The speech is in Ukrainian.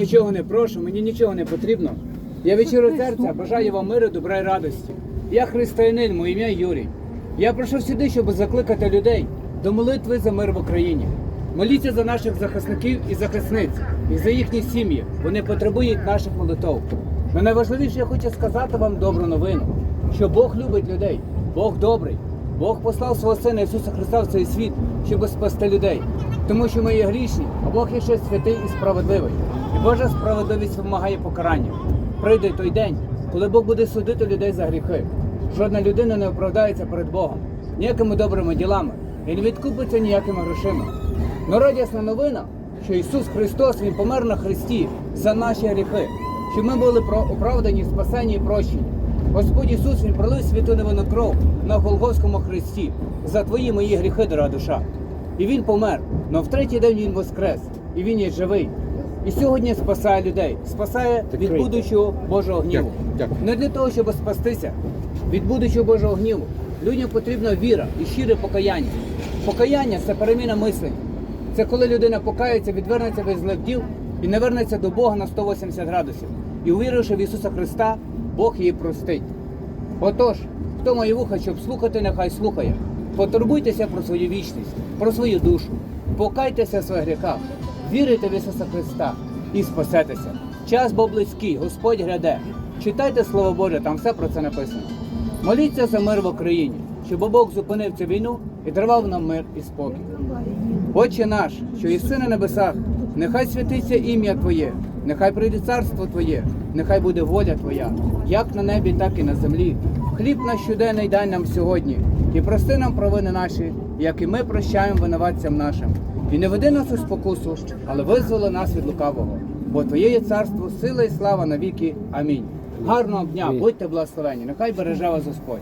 Нічого не прошу, мені нічого не потрібно. Я від щирого серця бажаю вам миру, добра і радості. Я християнин, моє ім'я Юрій. Я прийшов сюди, щоб закликати людей до молитви за мир в Україні. Моліться за наших захисників і захисниць, і за їхні сім'ї. Вони потребують наших молитов. Но найважливіше, я хочу сказати вам добру новину, що Бог любить людей, Бог добрий. Бог послав свого Сина Ісуса Христа в цей світ, щоб спасти людей. Тому що ми є грішні, а Бог є ще святий і справедливий. І Божа справедливість вимагає покарання. Прийде той день, коли Бог буде судити людей за гріхи. Жодна людина не оправдається перед Богом ніякими добрими ділами і не відкупиться ніякими грошима. Но радісна новина, що Ісус Христос Він помер на Христі за наші гріхи, щоб ми були оправдані, спасені і прощені. Господь Ісус Він пролив святу невинну кров на Голгофському хресті за твої мої гріхи, дорога душа. І Він помер, але в третій день Він воскрес, і Він є живий. І сьогодні спасає людей, спасає від будущого Божого гніву. Не для того, щоб спастися від будущого Божого гніву. Людям потрібна віра і щире покаяння. Покаяння це переміна мислення. Це коли людина покається, відвернеться від злих діл і не вернеться до Бога на 180 градусів. І увіривши в Ісуса Христа, Бог її простить. Отож, хто має вуха, щоб слухати, нехай слухає. Потурбуйтеся про свою вічність, про свою душу, покайтеся в своїх гріхах, вірите в Ісуса Христа і спасетеся. Час бо близький, Господь гряде. Читайте Слово Боже, там все про це написано. Моліться за мир в Україні, щоб Бог зупинив цю війну і дарував нам мир і спокій. Отче наш, що єси на небесах, нехай святиться ім'я Твоє, нехай прийде царство Твоє, нехай буде воля Твоя, як на небі, так і на землі. Хліб наш щоденний дай нам сьогодні, і прости нам провини наші, як і ми прощаємо винуватцям нашим. І не веди нас у спокусу, але визволи нас від лукавого. Бо Твоє є царство, сила і слава навіки. Амінь. Гарного дня, будьте благословені, нехай береже вас Господь.